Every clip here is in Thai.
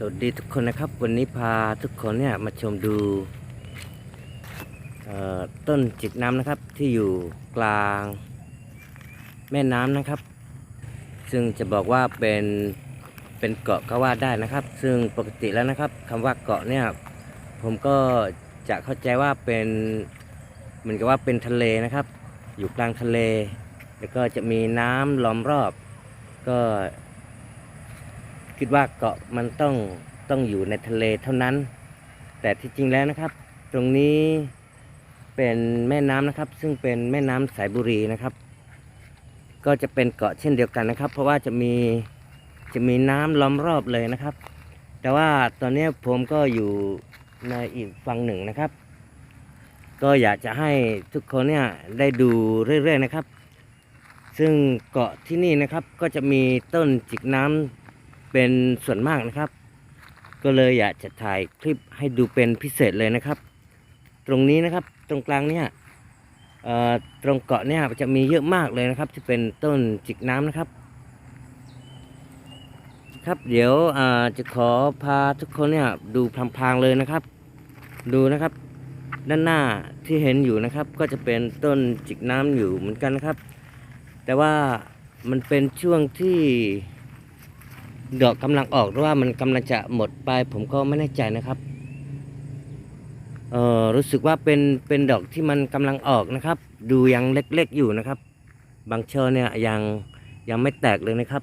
สวัสดีทุกคนนะครับวันนี้พาทุกคนเนี่ยมาชมดูต้นจิกน้ำนะครับที่อยู่กลางแม่น้ำนะครับ ซึ่งจะบอกว่าเป็นเป็นเกาะก็ว่าได้นะครับ ซึ่งปกติแล้วนะครับคำว่าเกาะเนี่ยผมก็จะเข้าใจว่าเป็นเหมือนกับว่าเป็นทะเลนะครับ อยู่กลางทะเล แล้วก็จะมีน้ำล้อมรอบ ก็ คิดว่าเกาะมันต้องต้องอยู่ในทะเลเท่านั้น แต่ที่จริงแล้วนะครับ ตรงนี้เป็นแม่น้ำนะครับ ซึ่งเป็นแม่น้ำสายบุรีนะครับ ก็จะเป็นเกาะเช่นเดียวกันนะครับ เพราะว่าจะมีจะมีน้ำล้อมรอบเลยนะครับ แต่ว่าตอนนี้ผมก็อยู่ในอีกฝั่งหนึ่งนะครับ ก็อยากจะให้ทุกคนเนี่ยได้ดูเรื่อยๆนะครับ ซึ่งเกาะที่นี่นะครับก็จะมีต้นจิกน้ำ เป็นส่วนมากนะครับ ก็เลยอยากจะถ่ายคลิปให้ดูเป็นพิเศษเลยนะครับ ตรงนี้นะครับตรงกลางเนี่ยตรงเกาะเนี่ยจะมีเยอะมากเลยนะครับ ที่เป็นต้นจิกน้ำนะครับ ครับเดี๋ยวจะขอพาทุกคนเนี่ยดูพลางๆเลยนะครับ ดูนะครับ ด้านหน้าที่เห็นอยู่นะครับ ก็จะเป็นต้นจิกน้ำอยู่เหมือนกันนะครับ แต่ว่ามันเป็นช่วงที่ ดอกกำลังออกหรือว่ามันกำลังจะหมดไป ผมก็ไม่แน่ใจนะครับเอ่อรู้สึกว่าเป็นเป็นดอกที่มันกำลังออกนะครับ ดูยังเล็กๆอยู่นะครับ บางเชอเนี่ยยังยังไม่แตกเลยนะครับ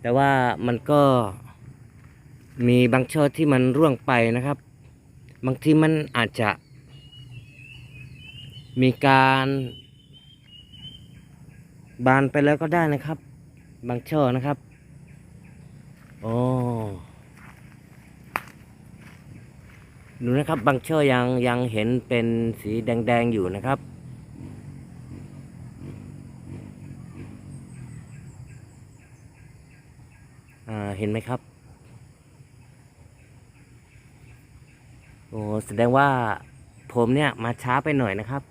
แต่ว่ามันก็มีบางเชอที่มันร่วงไปนะครับ บางทีมันอาจจะมีการบานไปแล้วก็ได้นะครับ บางช่อนะครับ โอ้ดูนะครับบางเช่อยังยังเห็นเป็นสีแดง ๆ อยู่นะครับ อ่า เห็นไหมครับ โอ้แสดงว่าผมเนี่ยมาช้าไปหน่อยนะครับ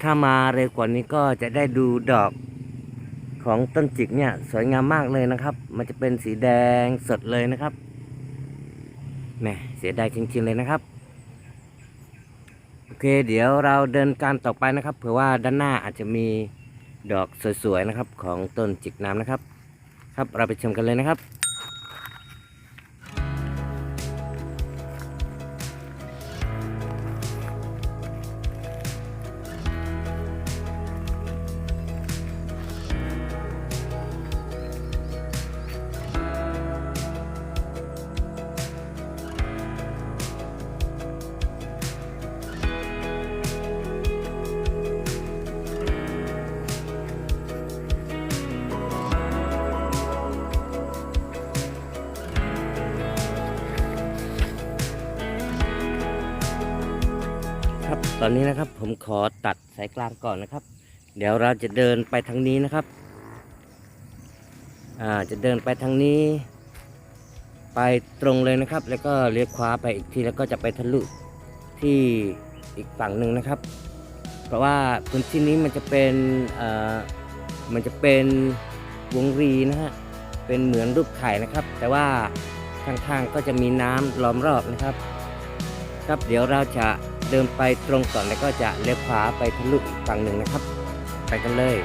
ถ้ามาเร็วกว่านี้ก็จะได้ดูดอก ของต้นจิกเนี่ยสวยงามมากเลยนะครับ มันจะเป็นสีแดงสดเลยนะครับแหมเสียดายจริงๆเลยนะครับ โอเคเดี๋ยวเราเดินการต่อไปนะครับ เผื่อว่าด้านหน้าอาจจะมีดอกสวยๆนะครับของต้นจิกน้ำนะครับ ครับเราไปชมกันเลยนะครับ อนนี้นะครับผมขอตัดสายกลางก่อนนะครับ เดี๋ยวเราจะเดินไปทางนี้นะครับอ่าจะเดินไปทางนี้ ไปตรงเลยนะครับ แล้วก็เลี้ยวขวาไปอีกทีแล้วก็จะไปทะลุที่อีกฝั่งหนึ่งนะครับ เพราะว่าพื้นที่นี้มันจะเป็นอ่อมันจะเป็นวงรีนะฮะเป็นเหมือนรูปไข่นะครับ แต่ว่าข้างๆก็จะมีน้ำล้อมรอบนะครับ ครับเดี๋ยวเราจะ เดินไปตรงก่อนแล้วก็จะเลี้ยวขวาไปทะลุอีกฝั่งหนึ่งนะครับ ไปกันเลย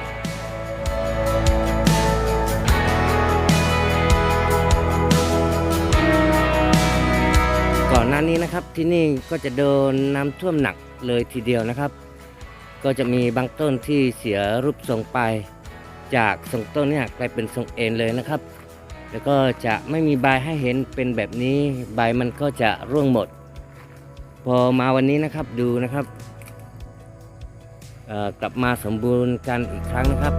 ก่อนหน้านี้นะครับที่นี่ก็จะโดนน้ำท่วมหนักเลยทีเดียวนะครับ ก็จะมีบางต้นที่เสียรูปทรงไป จากทรงต้นเนี่ยกลายเป็นทรงเอ็นเลยนะครับ แล้วก็จะไม่มีใบให้เห็นเป็นแบบนี้ใบมันก็จะร่วงหมด พอมาวันนี้นะครับดูนะครับกลับมาสมบูรณ์กันอีกครั้งนะครับ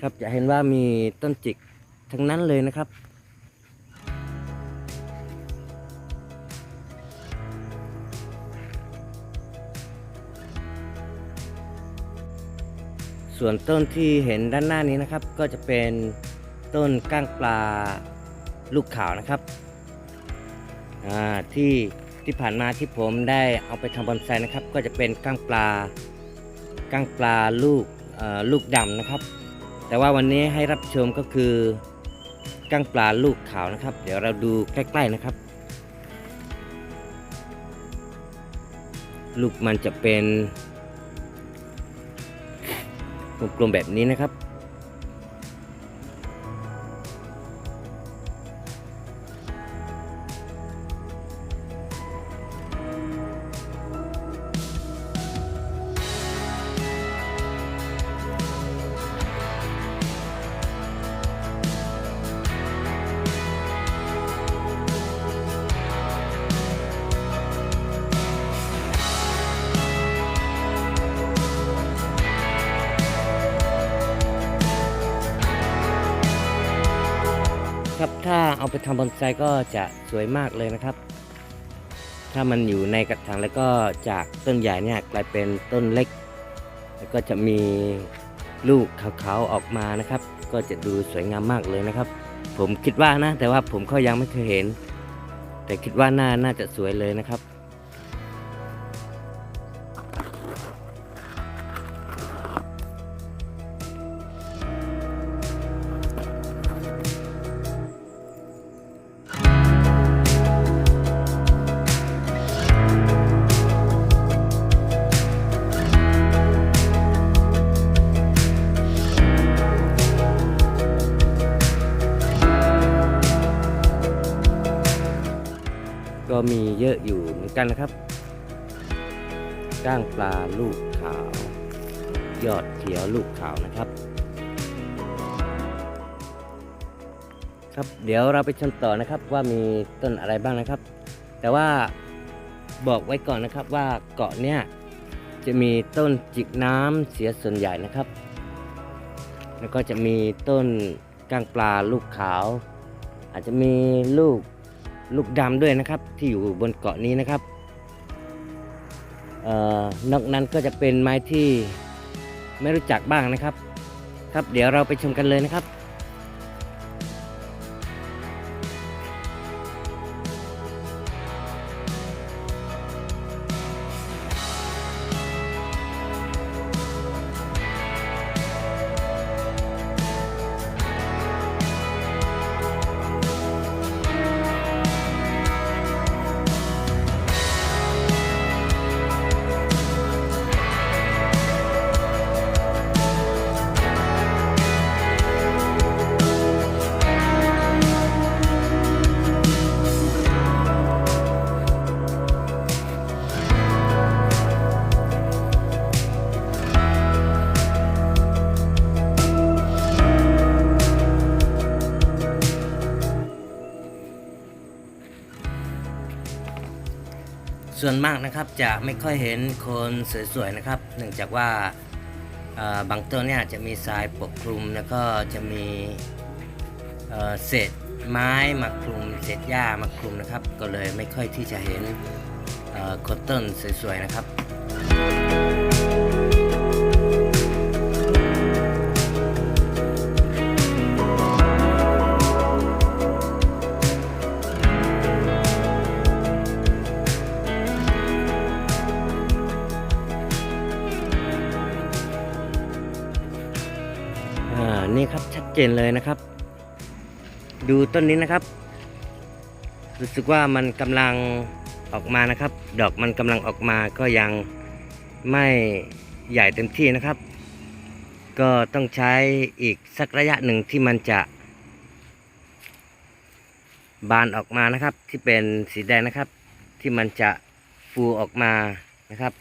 ครับจะเห็นว่ามีต้นจิกทั้งนั้นเลยนะครับ ส่วนต้นที่เห็นด้านหน้านี้นะครับ ก็จะเป็นต้นก้างปลาลูกขาวนะครับที่ที่ผ่านมาที่ผมได้เอาไปทำบอนไซนะครับ ก็จะเป็นก้างปลาก้างปลาลูกลูกดำนะครับ แต่ว่าวันนี้ให้รับชมก็คือก้างปลาลูกขาวนะครับ เดี๋ยวเราดูใกล้ๆนะครับ ลูกมันจะเป็น กลมๆแบบนี้นะครับครับ เอาไปทำบอนไซก็จะสวยมากเลยนะครับ ถ้ามันอยู่ในกระถางแล้วก็จากต้นใหญ่เนี่ยกลายเป็นต้นเล็ก แล้วก็จะมีลูกขาวๆออกมานะครับ ก็จะดูสวยงามมากเลยนะครับ ผมคิดว่านะ แต่ว่าผมก็ยังไม่เคยเห็น แต่คิดว่าน่าน่าจะสวยเลยนะครับ ก็มีเยอะอยู่เหมือนกันนะครับก้างปลาลูกขาว ยอดเขียวลูกขาวนะครับ ครับเดี๋ยวเราไปชมต่อนะครับว่ามีต้นอะไรบ้างนะครับ แต่ว่าบอกไว้ก่อนนะครับว่าเกาะเนี้ยจะมีต้นจิกน้ำเสียส่วนใหญ่นะครับ แล้วก็จะมีต้นก้างปลาลูกขาว อาจจะมีลูก ลูกดำด้วยนะครับ ที่อยู่บนเกาะนี้นะครับเอ่อนอกนั้นก็จะเป็นไม้ที่ไม่รู้จักบ้างนะครับ ครับเดี๋ยวเราไปชมกันเลยนะครับ ส่วนมากนะครับจะไม่ค่อยเห็นคนสวยๆนะครับ เนื่องจากว่าบางต้นเนี่ยจะมีทรายปกคลุมแล้วก็จะมีเศษไม้มาคลุมเศษหญ้ามาคลุมนะครับ ก็เลยไม่ค่อยที่จะเห็นโคนต้นสวยๆนะครับ เจนเลยนะครับ ดูต้นนี้นะครับ รู้สึกว่ามันกำลังออกมานะครับ ดอกมันกำลังออกมาก็ยังไม่ใหญ่เต็มที่นะครับ ก็ต้องใช้อีกสักระยะหนึ่งที่มันจะบานออกมานะครับ ที่เป็นสีแดงนะครับ ที่มันจะฟูออกมานะครับ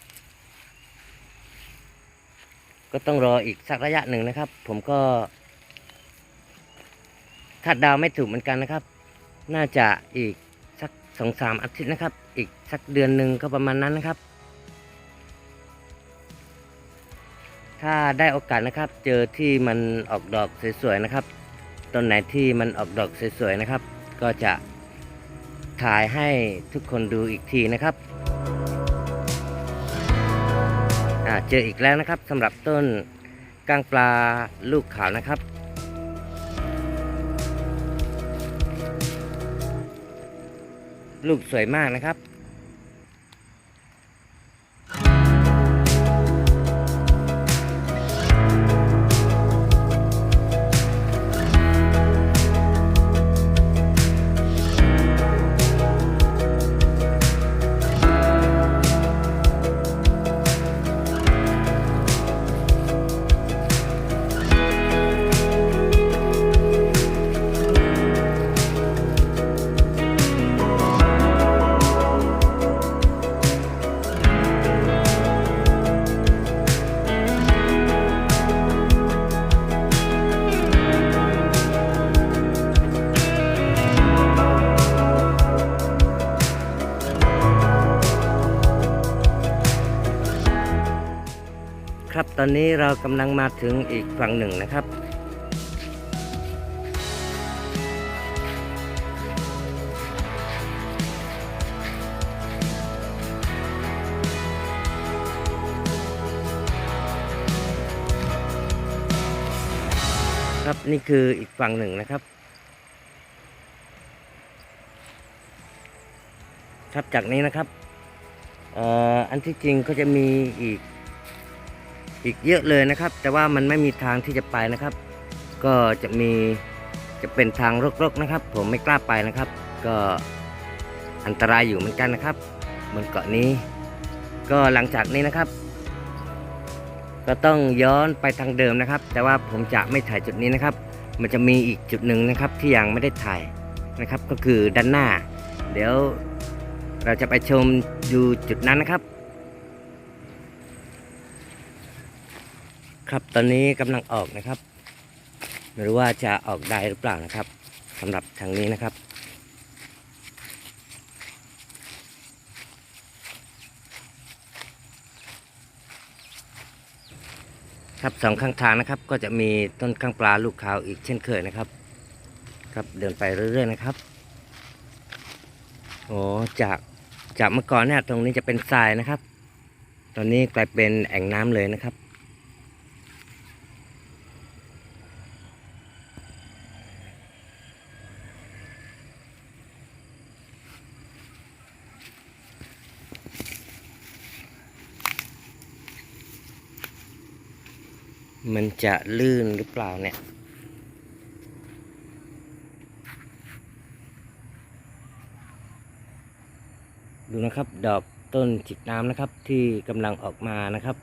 ก็ต้องรออีกสักระยะหนึ่งนะครับ ผมก็ คาดดาวไม่ถูกเหมือนกันนะครับ น่าจะอีกสักสองสามอาทิตย์นะครับ อีกสักเดือนหนึ่งก็ประมาณนั้นนะครับ ถ้าได้โอกาสนะครับ เจอที่มันออกดอกสวยๆนะครับต้นไหนที่มันออกดอกสวยๆนะครับ ก็จะถ่ายให้ทุกคนดูอีกทีนะครับเจออีกแล้วนะครับสำหรับต้นกางปลาลูกขาวนะครับ ลูกสวยมากนะครับ อนนี้เรากำลังมาถึงอีกฝั่งหนึ่งนะครับ ครับนี่คืออีกฝั่งหนึ่งนะครับ ครับจากนี้นะครับอออันที่จริงก็จะมีอีก อีกเยอะเลยนะครับ แต่ว่ามันไม่มีทางที่จะไปนะครับ ก็จะมีจะเป็นทางรกๆนะครับ ผมไม่กล้าไปนะครับ ก็อันตรายอยู่เหมือนกันนะครับบนเกาะนี้ ก็หลังจากนี้นะครับ ก็ต้องย้อนไปทางเดิมนะครับ แต่ว่าผมจะไม่ถ่ายจุดนี้นะครับ มันจะมีอีกจุดหนึ่งนะครับที่ยังไม่ได้ถ่ายนะครับ ก็คือด้านหน้า เดี๋ยวเราจะไปชมดูจุดนั้นนะครับ ครับตอนนี้กำลังออกนะครับ ไม่รู้ว่าจะออกได้หรือเปล่านะครับสำหรับทางนี้นะครับ ครับสองข้างทางนะครับ ก็จะมีต้นข้างปลาลูกขาวอีกเช่นเคยนะครับ ครับเดินไปเรื่อยๆนะครับโอ้จากจากเมื่อก่อนเนี่ยตรงนี้จะเป็นทรายนะครับ ตอนนี้กลายเป็นแอ่งน้ำเลยนะครับ มันจะลื่นหรือเปล่าเนี่ย ดูนะครับ ดอกต้นจิกน้ำนะครับที่กำลังออกมานะครับ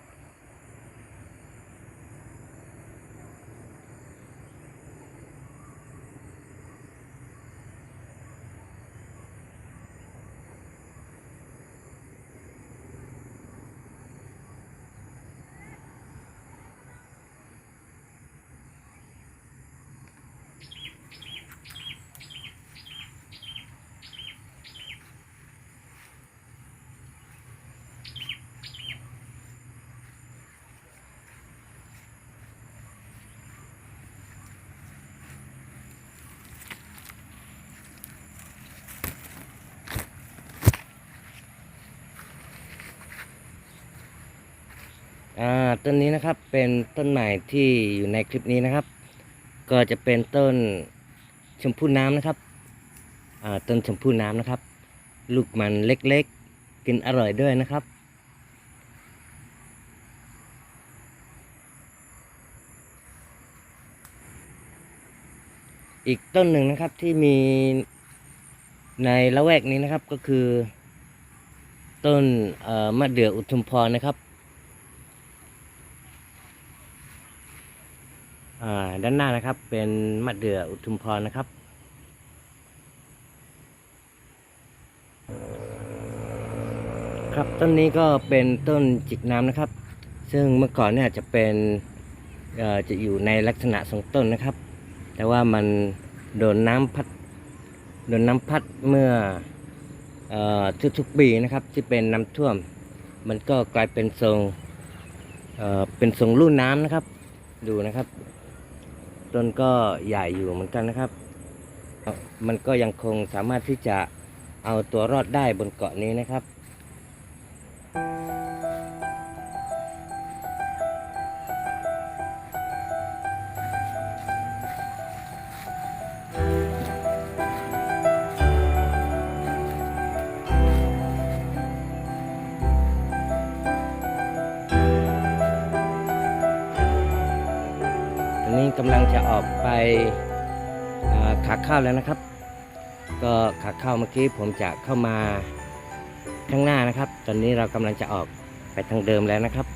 อ่าต้นนี้นะครับเป็นต้นใหม่ที่อยู่ในคลิปนี้นะครับ ก็จะเป็นต้นชมพู่น้ำนะครับอ่าต้นชมพู่น้ำนะครับ ลูกมันเล็กๆ กินอร่อยด้วยนะครับ อีกต้นหนึ่งนะครับที่มีในละแวกนี้นะครับก็คือ ต้นมะเดื่ออุทุมพรนะครับ อ่า ด้านหน้านะครับเป็นมะเดื่ออุทุมพรนะครับ ครับต้นนี้ก็เป็นต้นจิกน้ำนะครับ ซึ่งเมื่อก่อนเนี่ยจะเป็นจะอยู่ในลักษณะทรงต้นนะครับ แต่ว่ามันโดนน้ำพัดโดนน้ำพัดเมื่ออทุกๆปีนะครับที่เป็นน้ำท่วม มันก็กลายเป็นทรงเเป็นทรงลุ่น้ำนะครับ ดูนะครับ ต้นก็ใหญ่อยู่เหมือนกันนะครับ มันก็ยังคงสามารถที่จะเอาตัวรอดได้บนเกาะนี้นะครับ นนี้กำลังจะออกไปขาเข้าแล้วนะครับ ก็ขาเข้าเมื่อกี้ผมจะเข้ามาข้างหน้านะครับ ตอนนี้เรากำลังจะออกไปทางเดิมแล้วนะครับ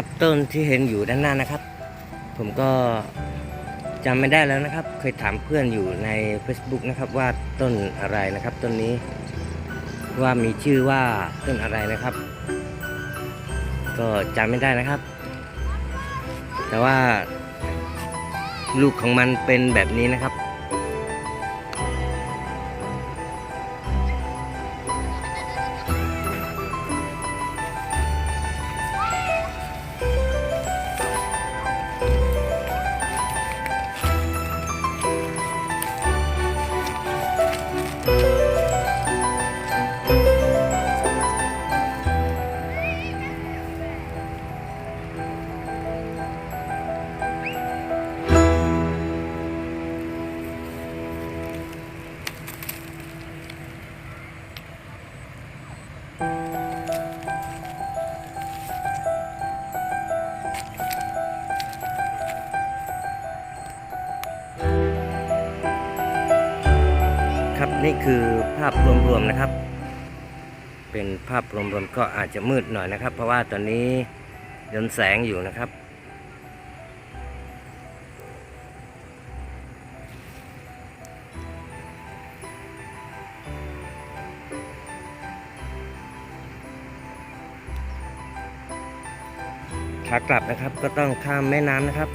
ครับ ต้นที่เห็นอยู่ด้านหน้านะครับ ผมก็จำไม่ได้แล้วนะครับ เคยถามเพื่อนอยู่ใน Facebook นะครับว่าต้นอะไรนะครับ ต้นนี้ว่ามีชื่อว่าต้นอะไรนะครับ ก็จำไม่ได้นะครับ แต่ว่าลูกของมันเป็นแบบนี้นะครับ ครับนี่คือภาพรวมๆนะครับ เป็นภาพรวมๆก็อาจจะมืดหน่อยนะครับ เพราะว่าตอนนี้ยนแสงอยู่นะครับ ขากลับนะครับก็ต้องข้ามแม่น้ำนะครับ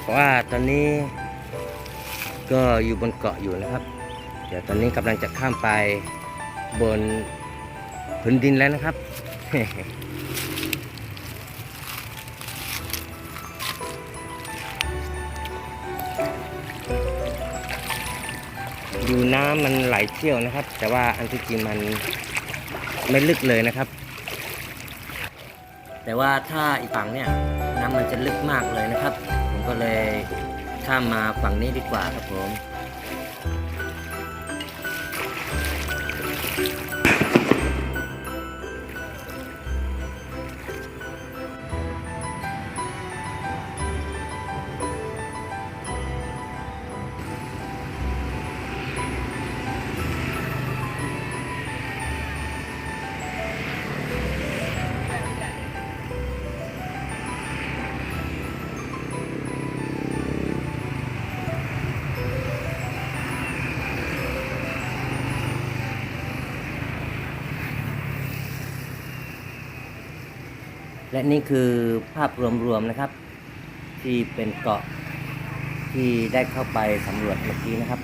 เพราะว่าตอนนี้ก็อยู่บนเกาะอยู่นะครับ เดี๋ยวตอนนี้กำลังจะข้ามไปบนพื้นดินแล้วนะครับ ดูน้ำมันไหลเชี่ยวนะครับ แต่ว่าอันที่จริงมันไม่ลึกเลยนะครับ แต่ว่าถ้าอีกฝั่งเนี่ยน้ำมันจะลึกมากเลยนะครับ ผมก็เลยข้ามมาฝั่งนี้ดีกว่าครับผม และนี่คือภาพรวมๆนะครับ ที่เป็นเกาะที่ได้เข้าไปสำรวจเมื่อกี้นะครับ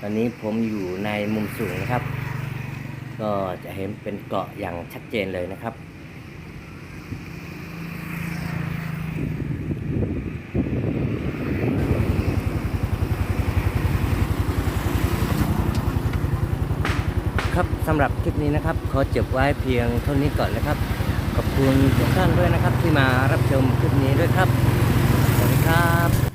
ตอนนี้ผมอยู่ในมุมสูงนะครับ ก็จะเห็นเป็นเกาะอย่างชัดเจนเลยนะครับครับสำหรับคลิปนี้นะครับ ขอจบไว้เพียงเท่านี้ก่อนนะครับ ขอบคุณทุกท่านด้วยนะครับที่มารับชมคลิปนี้ด้วยครับ สวัสดีครับ